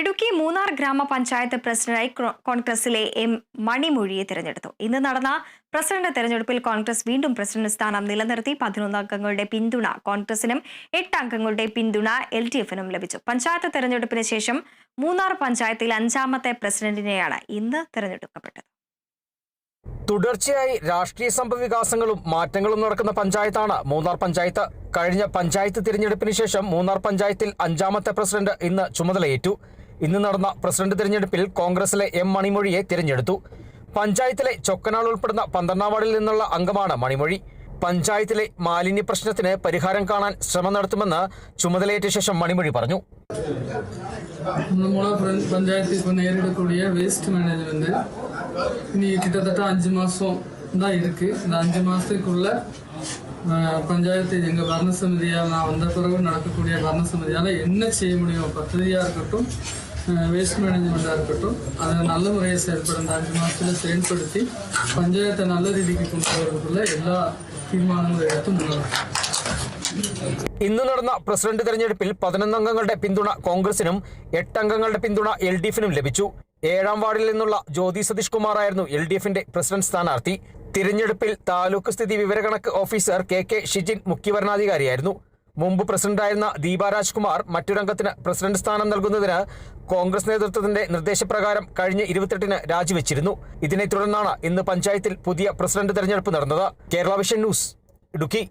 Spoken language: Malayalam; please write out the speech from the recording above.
ഇടുക്കി മൂന്നാർ ഗ്രാമപഞ്ചായത്ത് പ്രസിഡന്റായി കോൺഗ്രസിലെ എം മണിമൊഴിയെ തിരഞ്ഞെടുത്തു. ഇന്ന് നടന്ന പ്രസിഡന്റ് തെരഞ്ഞെടുപ്പിൽ കോൺഗ്രസ് വീണ്ടും പ്രസിഡന്റ് സ്ഥാനം നിലനിർത്തി. പതിനൊന്ന് അംഗങ്ങളുടെ പിന്തുണ കോൺഗ്രസിനും എട്ട് അംഗങ്ങളുടെ പിന്തുണ എൽ ഡി എഫിനും ലഭിച്ചു. പഞ്ചായത്ത് തെരഞ്ഞെടുപ്പിന് ശേഷം മൂന്നാർ പഞ്ചായത്തിൽ അഞ്ചാമത്തെ പ്രസിഡന്റിനെയാണ് ഇന്ന് തെരഞ്ഞെടുക്കപ്പെട്ടത്. തുടർച്ചയായി രാഷ്ട്രീയ സംഭവവികാസങ്ങളും മാറ്റങ്ങളും നടക്കുന്ന പഞ്ചായത്താണ് മൂന്നാർ പഞ്ചായത്ത്. കഴിഞ്ഞ പഞ്ചായത്ത് തിരഞ്ഞെടുപ്പിന് ശേഷം മൂന്നാർ പഞ്ചായത്തിൽ അഞ്ചാമത്തെ പ്രസിഡന്റ് ഇന്ന് ചുമതലയേറ്റു. ഇന്ന് നടന്ന പ്രസിഡന്റ് തിരഞ്ഞെടുപ്പിൽ കോൺഗ്രസിലെ എം മണിമൊഴിയെ തിരഞ്ഞെടുത്തു. പഞ്ചായത്തിലെ ചൊക്കനാൾ ഉൾപ്പെടുന്ന പന്ത്രണ്ടാം വാർഡിൽ നിന്നുള്ള അംഗമാണ് മണിമൊഴി. പഞ്ചായത്തിലെ മാലിന്യ പ്രശ്നത്തിന് പരിഹാരം കാണാൻ ശ്രമം നടത്തുമെന്ന് ചുമതലയേറ്റ ശേഷം മണിമൊഴി പറഞ്ഞു. നമ്മുടെ പഞ്ചായത്തിൽ ഇപ്പോൾ നേരിടக்கூடிய வேஸ்ட் மேனேஜ்மெண்ட் இனி கிட்டத்தட்ட அஞ்சு மாதம் தான் இருக்குது இந்த அஞ்சு மாதத்துக்குள்ள பஞ்சாயத்து எங்கள் வர்ண சமிதியாக நான் வந்த பிறகு நடக்கக்கூடிய வர்ண சமிதியால் என்ன வேஸ்ட் மேனேஜ்மெண்ட்டாக இருக்கட்டும் அதை நல்ல முறையை செயல்பட இந்த அஞ்சு மாதத்தில் செயல்படுத்தி பஞ்சாயத்தை நல்ல ரீதிக்கு கொண்டு வரதுக்குள்ள எல்லா தீர்மானங்களும் எடுத்து முன்னேறும் ഇന്ന് നടന്ന പ്രസിഡന്റ് തെരഞ്ഞെടുപ്പിൽ പതിനൊന്ന് അംഗങ്ങളുടെ പിന്തുണ കോൺഗ്രസിനും എട്ട് അംഗങ്ങളുടെ പിന്തുണ എൽ ഡി എഫിനും ലഭിച്ചു ഏഴാം വാർഡിൽ നിന്നുള്ള ജ്യോതി സതീഷ് കുമാറായിരുന്നു എൽ ഡി എഫിന്റെ പ്രസിഡന്റ് സ്ഥാനാർത്ഥി തിരഞ്ഞെടുപ്പിൽ താലൂക്ക് സ്ഥിതി വിവരകണക്ക് ഓഫീസർ കെ കെ ഷിജിൻ മുഖ്യഭരണാധികാരിയായിരുന്നു മുമ്പ് പ്രസിഡന്റായിരുന്ന ദീപ രാജ്കുമാർ മറ്റു രംഗത്തിന് പ്രസിഡന്റ് സ്ഥാനം നൽകുന്നതിന് കോൺഗ്രസ് നേതൃത്വത്തിന്റെ നിർദ്ദേശപ്രകാരം കഴിഞ്ഞ ഇരുപത്തെട്ടിന് രാജിവെച്ചിരുന്നു. ഇതിനെ തുടർന്നാണ് ഇന്ന് പഞ്ചായത്തിൽ പുതിയ പ്രസിഡന്റ് തെരഞ്ഞെടുപ്പ് നടന്നത്. Kerala vision news Idukki.